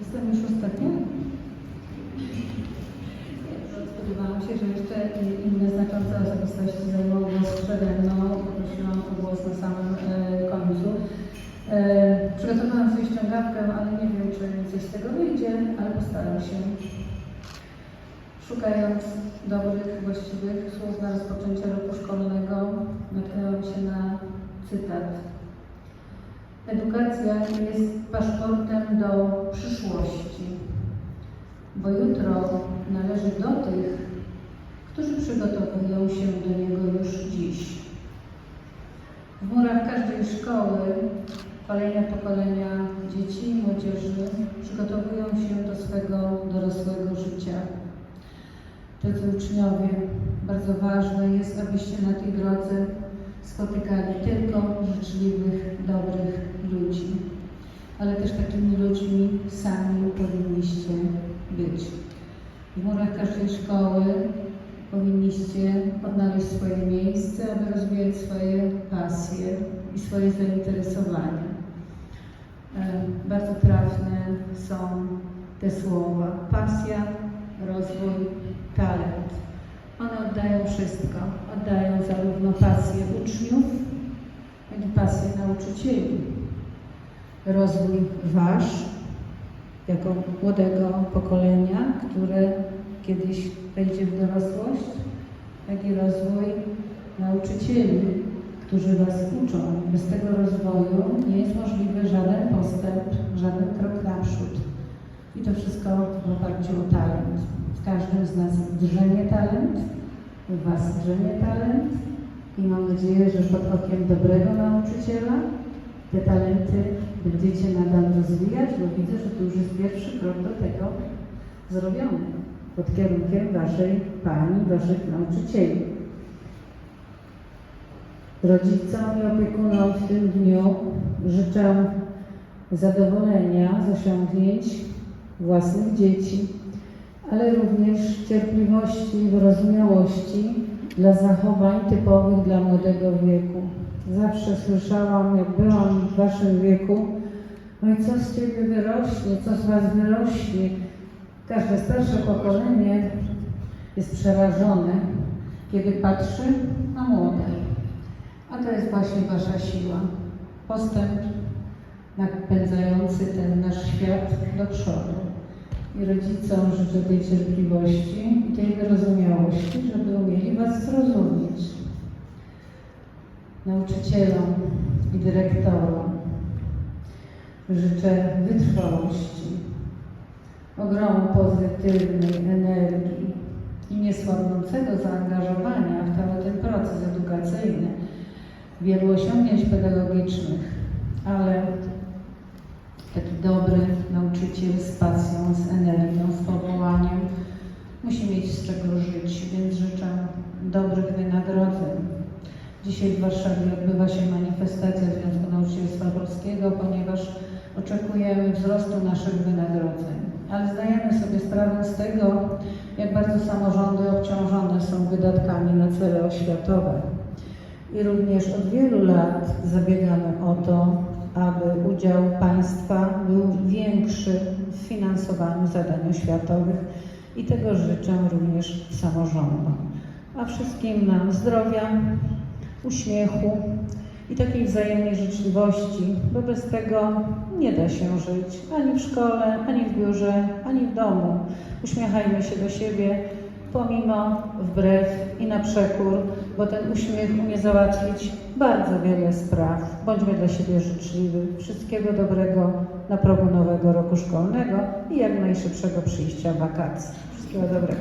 Jestem już ostatnia? Spodziewałam się, że jeszcze inne znaczące osobistości zajmą głos przede mną. Poprosiłam o głos na samym e, końcu. E, przygotowałam sobie ściągawkę, ale nie wiem, czy coś z tego wyjdzie, ale postaram się. Szukając dobrych, właściwych słów na rozpoczęcie roku szkolnego, natknęłam się na cytat. Edukacja jest paszportem do przyszłości, bo jutro należy do tych, którzy przygotowują się do niego już dziś. W murach każdej szkoły kolejne pokolenia dzieci i młodzieży przygotowują się do swego dorosłego życia. Drodzy uczniowie, bardzo ważne jest, abyście na tej drodze spotykali tylko życzliwych, dobrych ludzi, ale też takimi ludźmi sami powinniście być. W murach każdej szkoły powinniście odnaleźć swoje miejsce, aby rozwijać swoje pasje i swoje zainteresowania. E, Bardzo trafne są te słowa. Pasja, rozwój, talent. One oddają wszystko. Oddają zarówno pasję uczniów, jak i pasję nauczycieli. Rozwój Wasz, jako młodego pokolenia, które kiedyś wejdzie w dorosłość, jak i rozwój nauczycieli, którzy Was uczą. Bez tego rozwoju nie jest możliwy żaden postęp, żaden krok naprzód. I to wszystko w oparciu o talent. W każdym z nas drzemie talent, w Was drzemie talent i mam nadzieję, że pod okiem dobrego nauczyciela te talenty będziecie nadal rozwijać, bo widzę, że to już jest pierwszy krok do tego zrobiony pod kierunkiem Waszej Pani, Waszych nauczycieli. Rodzicom i opiekunom w tym dniu życzę zadowolenia z osiągnięć własnych dzieci, ale również cierpliwości i wyrozumiałości dla zachowań typowych dla młodego wieku. Zawsze słyszałam, jak byłam w Waszym wieku, no i co z Ciebie wyrośnie, co z Was wyrośnie. Każde starsze pokolenie jest przerażone, kiedy patrzy na młode. A to jest właśnie Wasza siła. Postęp napędzający ten nasz świat do przodu. I rodzicom życzę tej cierpliwości i tej wyrozumiałości, żeby umieli Was zrozumieć. Nauczycielom i dyrektorom życzę wytrwałości, ogromu pozytywnej energii i niesłabnącego zaangażowania w cały ten proces edukacyjny, wielu osiągnięć pedagogicznych, ale taki dobry nauczyciel z pasją, z energią, z powołaniem musi mieć z czego żyć, więc życzę dobrych wynagrodzeń. Dzisiaj w Warszawie odbywa się manifestacja Związku Nauczycielstwa Polskiego, ponieważ oczekujemy wzrostu naszych wynagrodzeń. Ale zdajemy sobie sprawę z tego, jak bardzo samorządy obciążone są wydatkami na cele oświatowe. I również od wielu lat zabiegamy o to, aby udział państwa był większy w finansowaniu zadań oświatowych i tego życzę również samorządom. A wszystkim nam zdrowia, uśmiechu i takiej wzajemnej życzliwości, bo bez tego nie da się żyć ani w szkole, ani w biurze, ani w domu. Uśmiechajmy się do siebie, pomimo, wbrew i na przekór, bo ten uśmiech umie załatwić bardzo wiele spraw. Bądźmy dla siebie życzliwi. Wszystkiego dobrego na progu nowego roku szkolnego i jak najszybszego przyjścia wakacji. Wszystkiego dobrego.